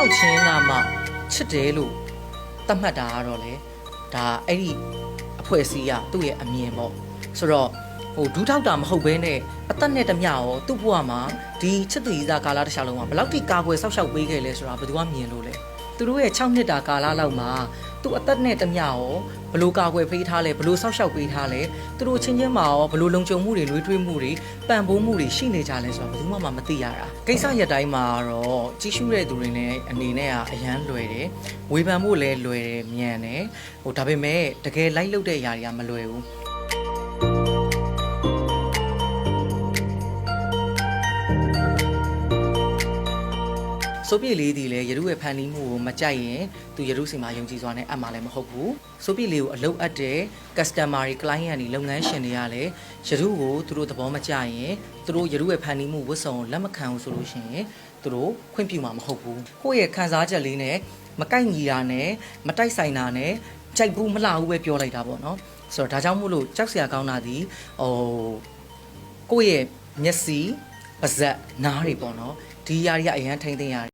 ထောက်ချင်းကမှချစ်တယ်လို့သတ်မှတ်တာကတော့လေဒါအဲ့ဒီအဖွဲ့အစည်းကသူ့ရဲ့အမြင်ပေါ့ဆိုတော့ဟိုဒူးထောက်တာမဟုတ်ဘဲနဲ့အသက်နဲ့တမျှရောသူ့ဘဝမှာဒီချစ်သူကြီးစားကာလတစ်လျှောက်လုံးမှာဘယ်လောက်ထိကာကွယ်ဆောက်ရှောက်ပေးခဲ့လဲဆိုတာဘယ်သူကမြင်လို့လဲသူတို့ရဲ့6နှစ်တာကာလလောက်မှာ သူ့အသက်နဲ့တမျှရောဘယ်လိုကာကွယ်ပေးထားလဲဘယ်လိုဆောက်ရှောက်ပေးထားလဲသူတို့ချင်းချင်းမှာရောဘယ်လိုလုံခြုံမှုတွေလွေးထွေးမှုတွေပံ့ပိုးမှုတွေရှိနေကြလဲဆိုတာဘယ်သူမှမသိရတာကိစ္စရက်တိုင်းမှာတော့ကြီးစုတဲ့သူတွေနဲ့အနေနဲ့ကအရန်လွယ်တယ်ဝေဖန်ဖို့လည်းလွယ်တယ်မြန်တယ်ဟိုဒါပေမဲ့တကယ်လိုက်လုပ်တဲ့အရာတွေကမလွယ်ဘူး ဆိုပြစ်လေးဒီလည်းရတုရဲ့ဖန်တီးမှုကိုမကြိုက်ရင်သူရတုစီမှာယုံကြည်စွာနဲ့အပ်မှာလည်းမဟုတ်ဘူးဆိုပြစ်လေးကိုအလုပ်အပ်တဲ့ customer တွေ client တွေလုပ်ငန်းရှင်တွေကလည်းရတုကိုသူတို့သဘောမကျရင်သူတို့ရတုရဲ့ဖန်တီးမှုဝတ်စုံကိုလက်မခံဘူးဆိုလို့ရှိရင်သူတို့ခွင့်ပြုမှာမဟုတ်ဘူးကိုယ့်ရဲ့ခံစားချက်လေးနဲ့မကိုက်ညီတာနဲ့မတိုက်ဆိုင်တာနဲ့ကြိုက်ဘူးမလှဘူးပဲပြောလိုက်တာပေါ့နော်ဆိုတော့ဒါကြောင့်မို့လို့ကြောက်စရာကောင်းတာဒီဟိုကိုယ့်ရဲ့မျက်စိပါးစပ်နားတွေပေါ့နော်ဒီຢာတွေကအရင်ထိမ့်သိမ်းရတယ်